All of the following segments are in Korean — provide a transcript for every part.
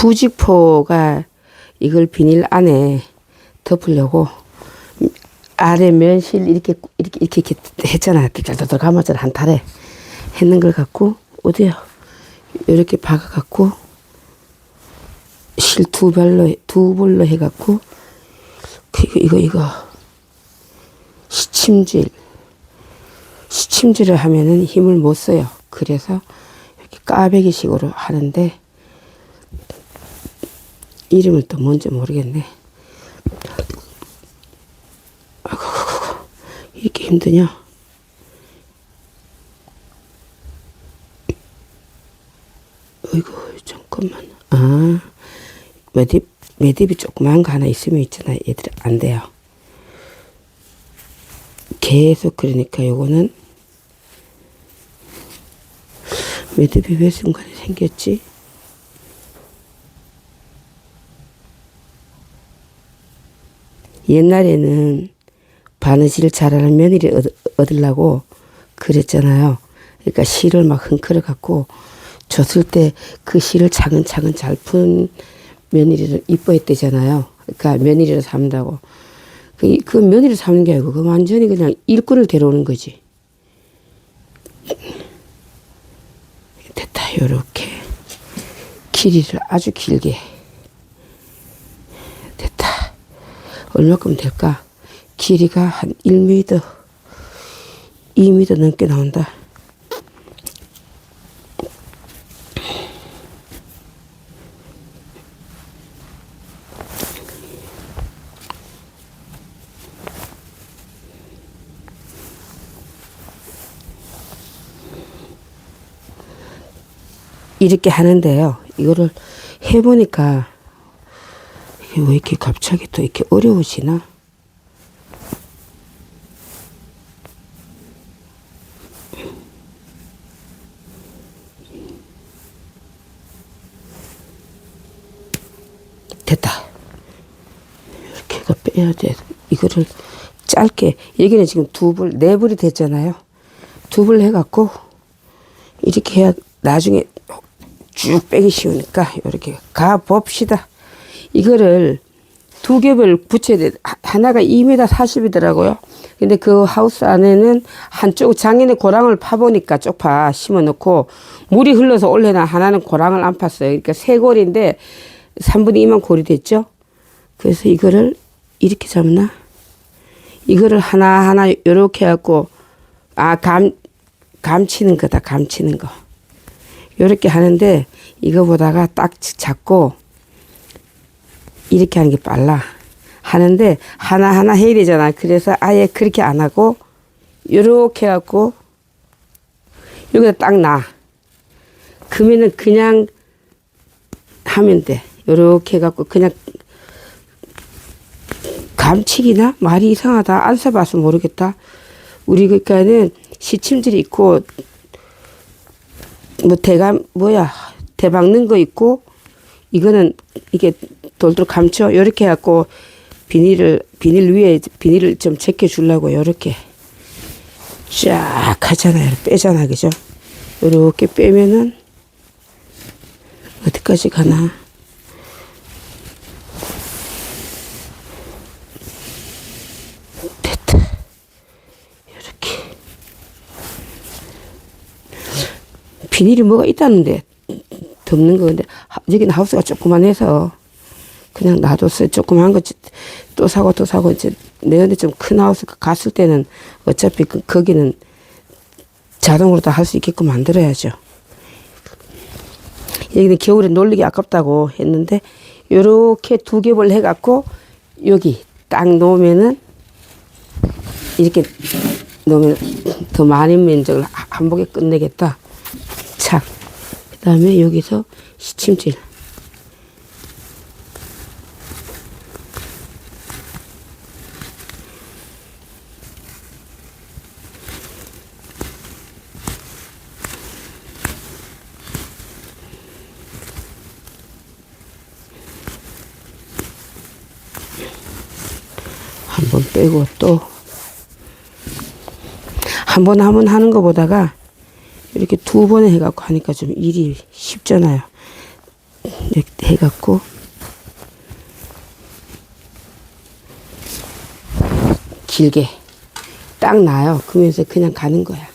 부직포가 이걸 비닐 안에 덮으려고 아래 면실 이렇게 이렇게 이렇게, 이렇게 했잖아. 덜덜 감았잖아 한 달에 했는 걸 갖고 어디요? 이렇게 박아 갖고 실 두 발로 두 볼로 해 갖고 그 이거 이거 이거 시침질 시침질을 하면은 힘을 못 써요. 그래서 이렇게 까베기식으로 하는데 이름을 또 뭔지 모르겠네. 아이고, 아이고, 이렇게 힘드냐? 어이구, 잠깐만. 아, 매듭, 매듭이 조그만 거 하나 있으면 있잖아. 얘들 안 돼요. 계속 그러니까 요거는 매듭이 왜 순간에 생겼지? 옛날에는 바느질 잘하는 며느리 얻, 얻으려고 그랬잖아요. 그러니까 실을 막 흔들어 갖고 줬을 때 그 실을 차근차근 잘 푼 며느리를 이뻐했대잖아요. 그러니까 며느리를 삼다고. 그, 그 며느리를 삼는 게 아니고 그 완전히 그냥 일꾼을 데려오는 거지. 됐다. 요렇게 길이를 아주 길게 됐다. 얼마큼 될까? 길이가 한 1m, 2m 넘게 나온다. 이렇게 하는데요. 이거를 해보니까 왜 이렇게 갑자기 또 이렇게 어려워지나? 됐다. 이렇게 해서 빼야 돼. 이거를 짧게 여기는 지금 두 불, 네 불이 됐잖아요. 두불 해갖고 이렇게 해야 나중에 쭉 빼기 쉬우니까 이렇게 가 봅시다. 이거를 두 겹을 붙여야 돼. 하- 하나가 2m 40이더라고요. 근데 그 하우스 안에는 한쪽 장인의 고랑을 파보니까 쪽파 심어 놓고 물이 흘러서 올해나 하나는 고랑을 안 팠어요. 그러니까 세 골인데 3분의 2만 골이 됐죠. 그래서 이거를 이렇게 잡나? 이거를 하나하나 요렇게 해갖고 아 감 감치는 거다 감치는 거. 요렇게 하는데 이거 보다가 딱 잡고 이렇게 하는 게 빨라. 하는데 하나하나 해야 되잖아. 그래서 아예 그렇게 안 하고 요렇게 해갖고 여기다 딱 놔. 그러면은 그냥 하면 돼. 요렇게 해갖고 그냥 감치기나 말이 이상하다. 안 써봐서 모르겠다. 우리 그니까는 시침질이 있고 뭐 대감 뭐야 대박는 거 있고 이거는 이게 돌돌 감춰. 요렇게 해갖고 비닐을 비닐 위에 비닐을 좀 제껴 주려고 요렇게 쫙 하잖아요. 빼잖아. 그죠? 요렇게 빼면은 어디까지 가나? 됐다. 요렇게. 비닐이 뭐가 있다는데? 덮는 거 근데 하- 여기는 하우스가 조그만해서 그냥 놔뒀어요. 조그만 거또 사고 또 사고 이제 내한테 좀큰 하우스 갔을 때는 어차피 그, 거기는 자동으로 다 할 수 있게끔 만들어야죠. 여기는 겨울에 놀리기 아깝다고 했는데 요렇게 두 겹을 해갖고 여기 딱 놓으면은 이렇게 놓으면 더 많은 면적을 하- 한 번에 끝내겠다. 착. 그 다음에 여기서 시침질. 한번 빼고 또 한번 하면 하는 것보다가 이렇게 두 번에 해갖고 하니까 좀 일이 쉽잖아요. 이렇게 해갖고 길게 딱 놔요. 그러면서 그냥 가는 거야.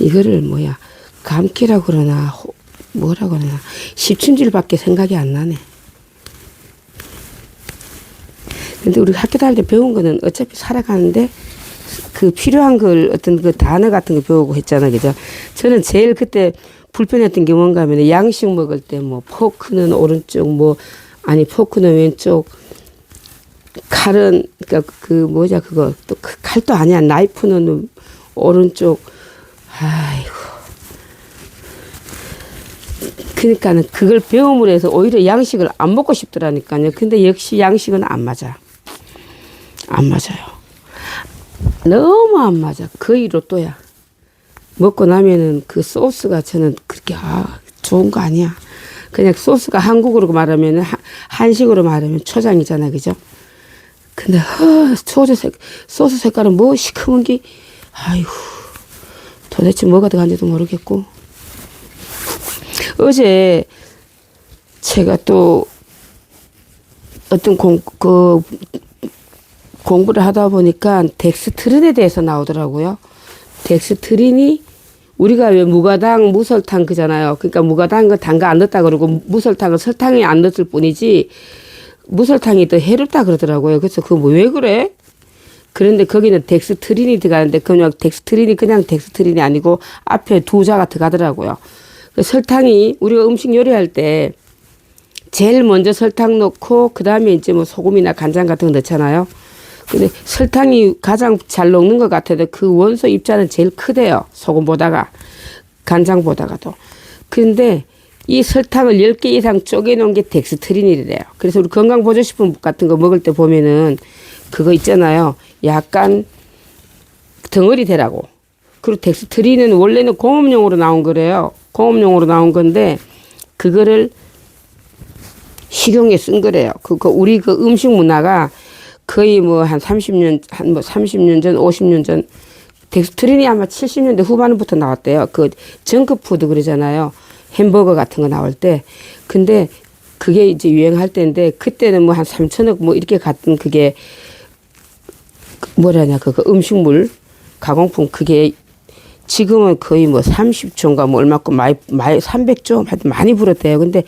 이거를 뭐야 감기라고 그러나 호- 뭐라고 그러나. 십춘질밖에 생각이 안 나네. 근데 우리 학교 다닐 때 배운 거는 어차피 살아가는데 그 필요한 걸 어떤 그 단어 같은 거 배우고 했잖아, 그죠? 저는 제일 그때 불편했던 게 뭔가 하면 양식 먹을 때 뭐 포크는 오른쪽 뭐 아니 포크는 왼쪽 칼은 그러니까 그 뭐냐 그거. 또그 칼도 아니야. 나이프는 오른쪽. 아이고 그러니까는 그걸 배움으로 해서 오히려 양식을 안 먹고 싶더라니까요. 근데 역시 양식은 안 맞아. 안 맞아요. 너무 안 맞아. 거의 로또야. 먹고 나면은 그 소스가 저는 그렇게 아 좋은 거 아니야. 그냥 소스가 한국으로 말하면은 하- 한식으로 말하면 초장이잖아, 그죠? 근데 허, 소주 색 소스 색깔은 뭐 시커먼 게 아이고 도대체 뭐가 들어간지도 모르겠고 어제 제가 또 어떤 공, 그 공부를 하다 보니까 덱스트린에 대해서 나오더라고요. 덱스트린이 우리가 왜 무가당 무설탕 그잖아요. 그러니까 무가당 거 단가 안 넣었다 그러고 무설탕은 설탕이 안 넣었을 뿐이지 무설탕이 더 해롭다 그러더라고요. 그래서 그거 뭐 왜 그래? 그런데 거기는 덱스트린이 들어가는데 그냥 덱스트린이 그냥 덱스트린이 아니고 앞에 두 자가 들어가더라고요. 그 설탕이 우리가 음식 요리할 때 제일 먼저 설탕 넣고 그 다음에 이제 뭐 소금이나 간장 같은 거 넣잖아요. 근데 설탕이 가장 잘 녹는 것 같아도 그 원소 입자는 제일 크대요. 소금보다가 간장보다가도. 근데 이 설탕을 10개 이상 쪼개놓은 게 덱스트린이래요. 그래서 우리 건강보조식품 같은 거 먹을 때 보면은 그거 있잖아요. 약간 덩어리 되라고. 그리고 덱스트린은 원래는 공업용으로 나온 거래요. 공업용으로 나온 건데 그거를 식용에 쓴 거래요. 그거 우리 그 음식 문화가 거의 뭐 한 30년 한 뭐 30년 전, 50년 전 덱스트린이 아마 70년대 후반부터 나왔대요. 그 정크 푸드 그러잖아요. 햄버거 같은 거 나올 때. 근데 그게 이제 유행할 때인데 그때는 뭐 한 3천억 뭐 이렇게 갔던 그게 뭐라냐 그거 음식물 가공품 그게 지금은 거의 뭐 30조인가 뭐 얼마큼 많이 많이 300조 하여튼 많이 불었대요. 근데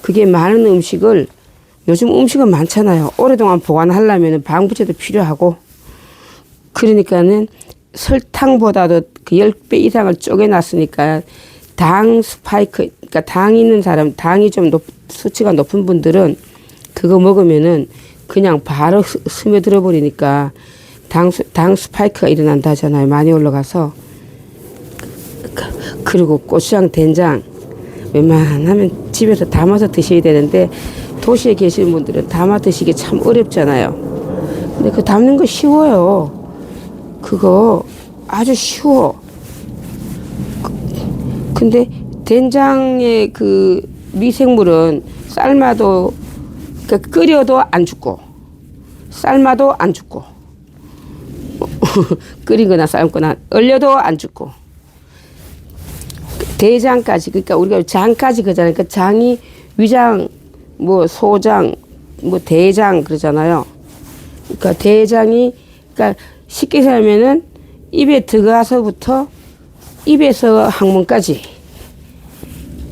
그게 많은 음식을 요즘 음식은 많잖아요. 오랫동안 보관하려면 방부제도 필요하고 그러니까는 설탕보다도 그 10배 이상을 쪼개놨으니까 당 스파이크 그러니까 당 있는 사람 당이 좀 높, 수치가 높은 분들은 그거 먹으면은 그냥 바로 스- 스며들어 버리니까 당, 스- 당 스파이크가 일어난다 하잖아요. 많이 올라가서 그- 그리고 고추장 된장 웬만하면 집에서 담아서 드셔야 되는데 도시에 계시는 분들은 담아 드시기 참 어렵잖아요. 근데 그 담는 거 쉬워요. 그거 아주 쉬워. 그- 근데 된장의 그 미생물은 삶아도 그러니까 끓여도 안 죽고 삶아도 안 죽고 끓이거나 삶거나 얼려도 안 죽고 대장까지 그러니까 우리가 장까지 그잖아요. 그 장이 위장 뭐 소장 뭐 대장 그러잖아요. 그러니까 대장이 그러니까 쉽게 살면은 입에 들어가서부터 입에서 항문까지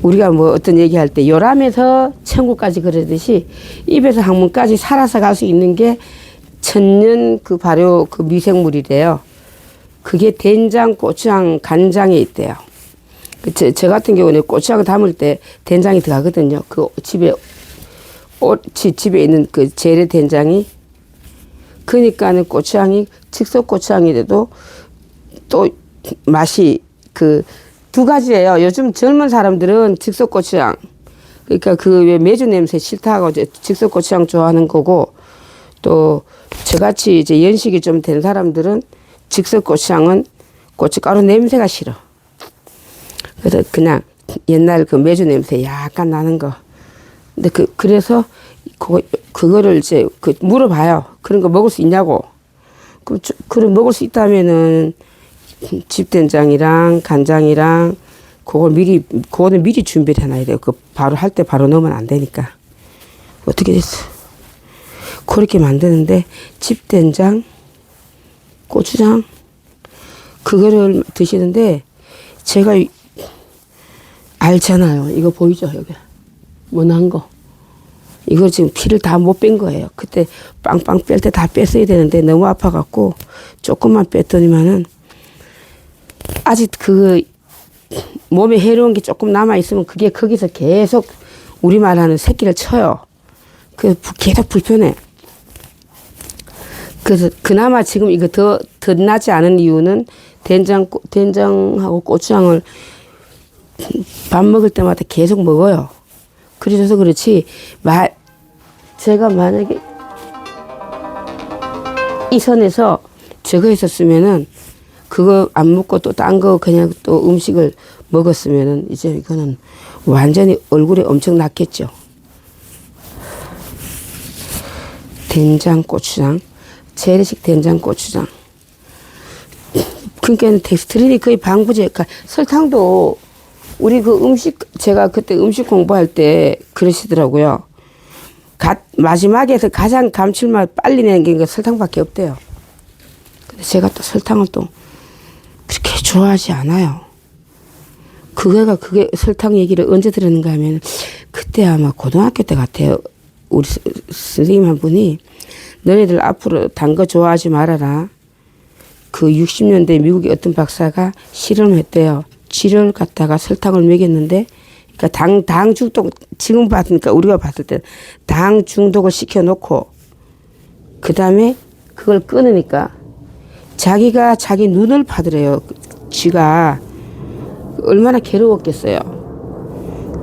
우리가 뭐 어떤 얘기할 때 요람에서 천국까지 그러듯이 입에서 항문까지 살아서 갈 수 있는 게 천년 그 발효 그 미생물이래요. 그게 된장, 고추장, 간장에 있대요. 그 저, 저 같은 경우는 고추장 담을 때 된장이 들어가거든요. 그 집에 오, 지, 집에 있는 그 재래 된장이 그러니까는 고추장이 즉석 고추장이라도 또 맛이 그 두 가지예요. 요즘 젊은 사람들은 즉석 고추장 그러니까 그 왜 매주 냄새 싫다고 이제 즉석 고추장 좋아하는 거고 또 저같이 이제 연식이 좀 된 사람들은 즉석 고추장은 고춧가루 냄새가 싫어. 그래서 그냥 옛날 그 매주 냄새 약간 나는 거. 근데 그 그래서 그거 그거를 이제 그 물어봐요. 그런 거 먹을 수 있냐고. 그럼 저- 그럼 먹을 수 있다면은 집된장이랑 간장이랑 그걸 미리 그거는 미리 준비를 해놔야 돼요. 그 바로 할 때 바로 넣으면 안 되니까 어떻게 됐어? 그렇게 만드는데 집된장, 고추장 그거를 드시는데 제가 이- 알잖아요. 이거 보이죠 여기 원한 거. 이거 지금 피를 다 못 뺀 거예요. 그때 빵빵 뺄 때 다 뺐어야 되는데 너무 아파갖고 조금만 뺐더니만은 아직 그 몸에 해로운 게 조금 남아 있으면 그게 거기서 계속 우리말 하는 새끼를 쳐요. 그 부- 계속 불편해. 그래서 그나마 지금 이거 더, 더 나지 않은 이유는 된장, 꼬- 된장하고 고추장을 밥 먹을 때마다 계속 먹어요. 그래서 그렇지, 마, 제가 만약에 이 선에서 저거 했었으면은 그거 안 먹고 또 딴 거 그냥 또 음식을 먹었으면은 이제 이거는 완전히 얼굴에 엄청 났겠죠. 된장 고추장, 재래식 된장 고추장. 그러니까 덱스트린이 거의 방부제, 그러니까 설탕도 우리 그 음식 제가 그때 음식 공부할 때 그러시더라고요. 가, 마지막에서 가장 감칠맛 빨리 내는 게그 설탕밖에 없대요. 근데 제가 또 설탕을 또 그렇게 좋아하지 않아요. 그거가 그게 설탕 얘기를 언제 들었는가 하면 그때 아마 고등학교 때 같아요. 우리 스- 선생님 한 분이 너네들 앞으로 단 거 좋아하지 말아라. 그 60년대 미국의 어떤 박사가 실험했대요. 쥐를 갖다가 설탕을 먹였는데, 그러니까 당, 당 중독, 지금 봤으니까 우리가 봤을 때 당 중독을 시켜놓고, 그 다음에 그걸 끊으니까 자기가 자기 눈을 파더래요. 쥐가. 얼마나 괴로웠겠어요.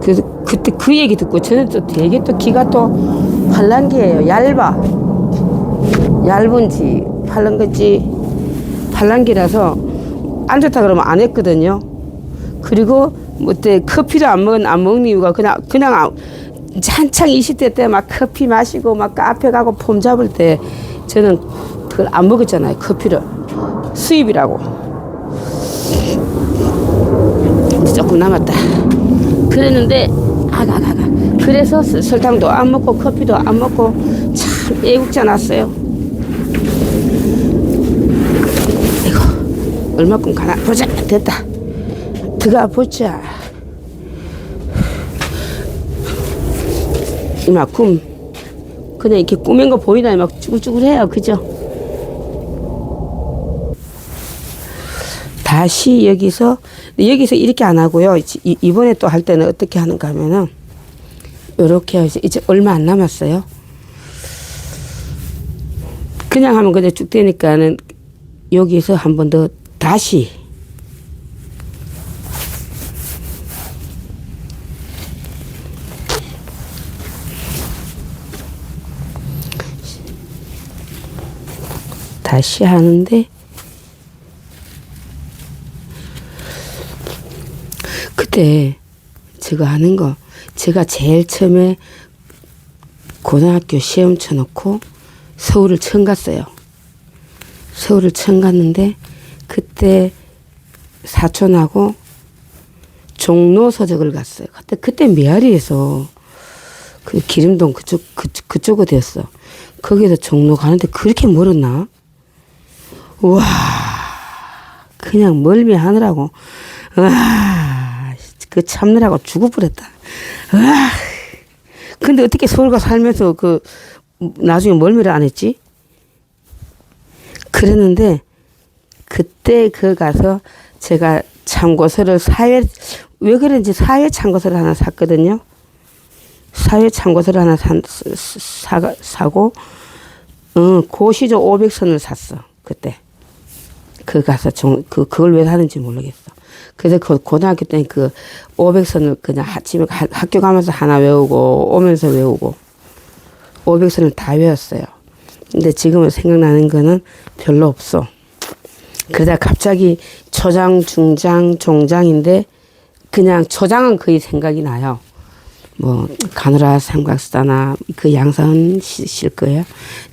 그래서 그때 그 얘기 듣고 저는 또 되게 또 기가 또 팔란 게예요. 얇아. 얇은지 팔란 건지 팔란 게라서 안 좋다 그러면 안 했거든요. 그리고 뭐때 커피를 안 먹은 안 먹는 이유가 그냥 그냥 아- 한창 20대 때 막 커피 마시고 막 카페 가고 폼 잡을 때 저는 그걸 안 먹었잖아요. 커피를 수입이라고. 조금 남았다. 그랬는데 아가가가 그래서 설- 설탕도 안 먹고 커피도 안 먹고 참 애국자 났어요. 이거 얼마큼 가나 보자 됐다. 들어가 보자. 이만큼 그냥 이렇게 꾸민 거 보이나 막 쭈글쭈글해요, 그죠? 다시 여기서 여기서 이렇게 안 하고요. 이- 이번에 또 할 때는 어떻게 하는가 하면은 요렇게 해서 이제 얼마 안 남았어요. 그냥 하면 그냥 쭉 되니까는 여기서 한 번 더 다시 다시 하는데 그때 제가 하는 거 제가 제일 처음에 고등학교 시험 쳐놓고 서울을 처음 갔어요. 서울을 처음 갔는데 그때 사촌하고 종로 서적을 갔어요. 그때 그때 메아리에서 그 기름동 그쪽 그, 그쪽으로 되었어. 거기서 종로 가는데 그렇게 멀었나? 와 그냥 멀미 하느라고 와, 그 참느라고 뻔했다. 와, 근데 어떻게 서울 가 살면서 그 나중에 멀미를 안 했지? 그랬는데 그때 그 가서 제가 참고서를 사회 왜 그런지 사회 참고서를 하나 샀거든요. 사회 참고서를 하나 산, 사, 사고 어, 고시조 500선을 샀어. 그때. 그 가서 종, 그, 그걸 왜 사는지 모르겠어. 그래서 그 고등학교 때는 그 500선을 그냥 아침에 하- 학교 가면서 하나 외우고 오면서 외우고 500선을 다 외웠어요. 근데 지금은 생각나는 거는 별로 없어. 그러다 갑자기 초장, 중장, 종장인데 그냥 초장은 거의 생각이 나요. 뭐 가누라 삼각수다나 그 양산 실 거예요.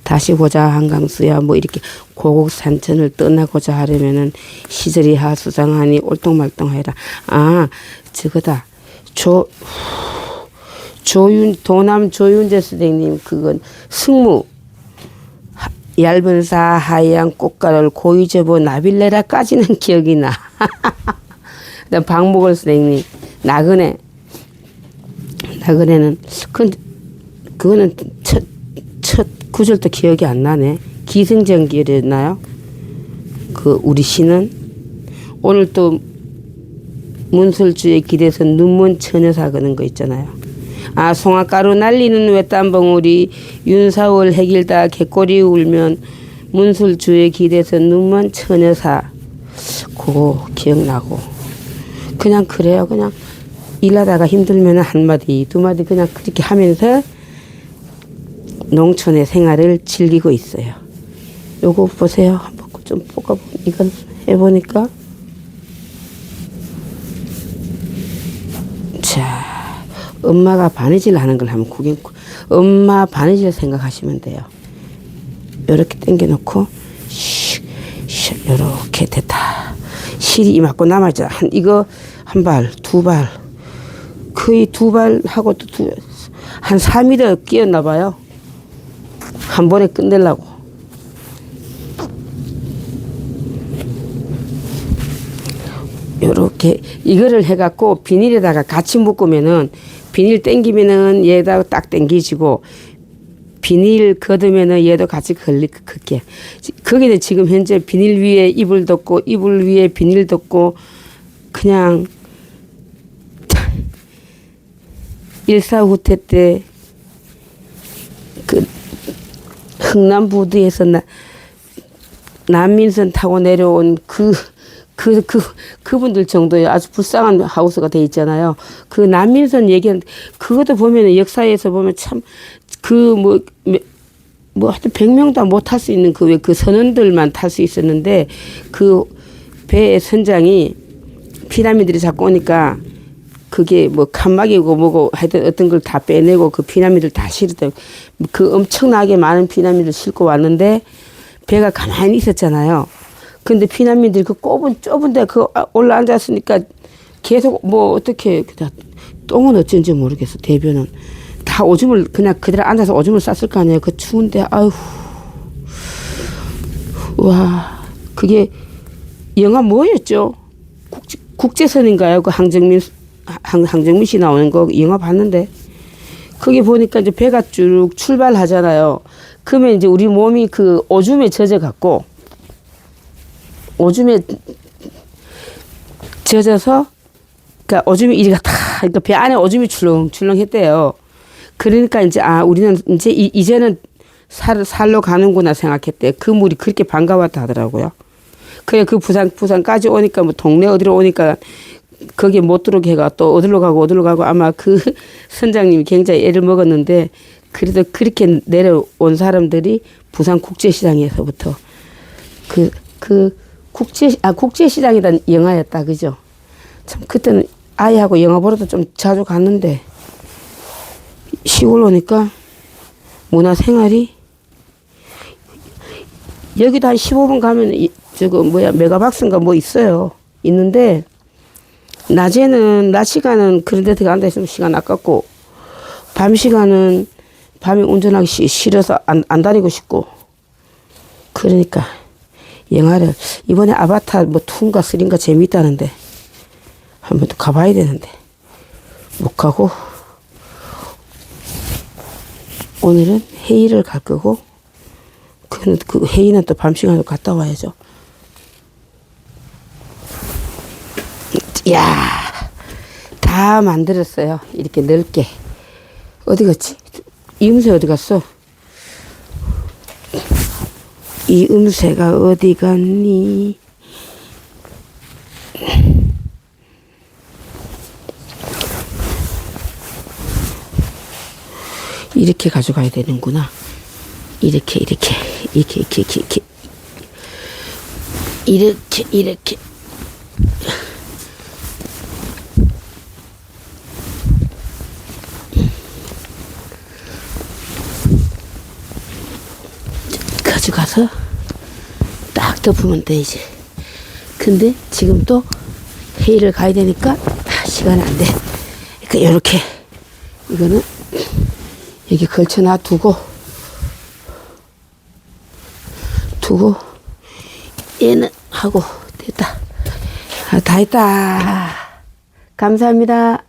다시 보자 한강수야 뭐 이렇게 고국 산천을 떠나고자 하려면은 시절이 하수장하니 올동말동하여라. 아 저거다 조 조윤 도남 조윤재 선생님 그건 승무 하- 얇은 사 하얀 꽃가를 고이 접어 나빌레라까지는 기억이 나. 그다음 박목월 선생님 나그네 나그네는 그 그거는 첫, 첫 구절도 기억이 안 나네. 기승전결이었나요? 그 우리 시는 오늘 또 문설주의 길에서 눈먼 처녀사 그는 거 있잖아요. 아 송아가루 날리는 외딴 봉우리 윤사월 해길다 개꼬리 울면 문술주의 길에서 눈먼 처녀사 그거 기억나고 그냥 그래요 그냥 일하다가 힘들면 한마디 두마디 그냥 그렇게 하면서 농촌의 생활을 즐기고 있어요 요거 보세요 한번 좀 볶아 이건 해보니까 자, 엄마가 바느질 하는 걸 한번 구경, 엄마 바느질 생각하시면 돼요. 요렇게 당겨놓고, 요렇게 됐다. 실이 이만큼 남았죠. 한, 이거 한 발, 두 발, 거의 두 발 하고 또 두, 한 3m 끼었나 봐요. 한 번에 끝내려고. 요렇게 이거를 해갖고 비닐에다가 같이 묶으면은 비닐 땡기면은 얘에다가 딱 땡기지고 비닐 걷으면은 얘도 같이 걸리 걷게 거기는 지금 현재 비닐 위에 이불 덮고 이불 위에 비닐 덮고 그냥 일사후퇴 때 그 흥남 부두에서 나 난민선 타고 내려온 그, 그, 그, 그분들 정도의 아주 불쌍한 하우스가 돼 있잖아요. 그 난민선 얘기하는데, 그것도 보면은 역사에서 보면 참, 그 뭐, 뭐 하여튼 100명도 못 탈 수 있는 그 왜 그 선원들만 탈 수 있었는데, 그 배의 선장이 피라미드를 잡고 오니까 그게 뭐 칸막이고 뭐고 하여튼 어떤 걸 다 빼내고 그 피라미드를 다 실었다. 그 엄청나게 많은 피라미드를 싣고 왔는데 배가 가만히 있었잖아요. 근데 피라미드 그 좁은 좁은 데 그 올라 앉았으니까 계속 뭐 어떻게 똥은 어쩐지 모르겠어 대변은 다 오줌을 그냥 그대로 앉아서 오줌을 쌌을 거 아니에요. 그 추운데 아유 와 그게 영화 뭐였죠? 국제, 국제선인가요? 그 항정민 항, 항정민 씨 나오는 거 영화 봤는데 거기 보니까 이제 배가 쭉 출발하잖아요. 그러면 이제 우리 몸이 그 오줌에 젖어 갖고 오줌에 젖어서 그러니까 오줌이 이리가 다 그러니까 배 안에 오줌이 출렁출렁했대요. 그러니까 이제 아 우리는 이제 이, 이제는 살 살로 가는구나 생각했대. 그 물이 그렇게 반가웠다 하더라고요. 그래 그 부산 부산까지 오니까 뭐 동네 어디로 오니까 거기에 못 들어오게 해가 또 어디로 가고 어디로 가고 아마 그 선장님이 굉장히 애를 먹었는데 그래도 그렇게 내려온 사람들이 부산 국제시장에서부터 그, 그 국제, 아, 국제시장이란 영화였다. 그죠? 참, 그때는 아이하고 영화 보러도 좀 자주 갔는데 시골 오니까 문화 생활이 여기도 한 15분 가면 이, 저거 뭐야 메가박스인가 뭐 있어요. 있는데 낮에는 낮 시간은 그런 데 들어가 앉아 있으면 시간 아깝고 밤 시간은 밤에 운전하기 싫- 싫어서 안, 안 다니고 싶고 그러니까 영화를 이번에 아바타 뭐 2인가 3인가 재밌다는데 한번 또 가봐야 되는데 못 가고 오늘은 회의를 갈 거고 그, 그 회의는 또 밤 시간에 갔다 와야죠. 야, 다 만들었어요. 이렇게 넓게. 어디 갔지? 이 음새 어디 갔어? 이 음새가 어디 갔니? 이렇게 가져가야 되는구나. 이렇게, 이렇게, 이렇게, 이렇게, 이렇게, 이렇게, 이렇게. 가져가서 딱 덮으면 돼 이제. 근데 지금 또 회의를 가야 되니까 아, 시간이 안돼. 그러니까 이렇게. 이거는 여기 걸쳐 놔두고 두고 얘는 하고 됐다. 아, 다 했다. 감사합니다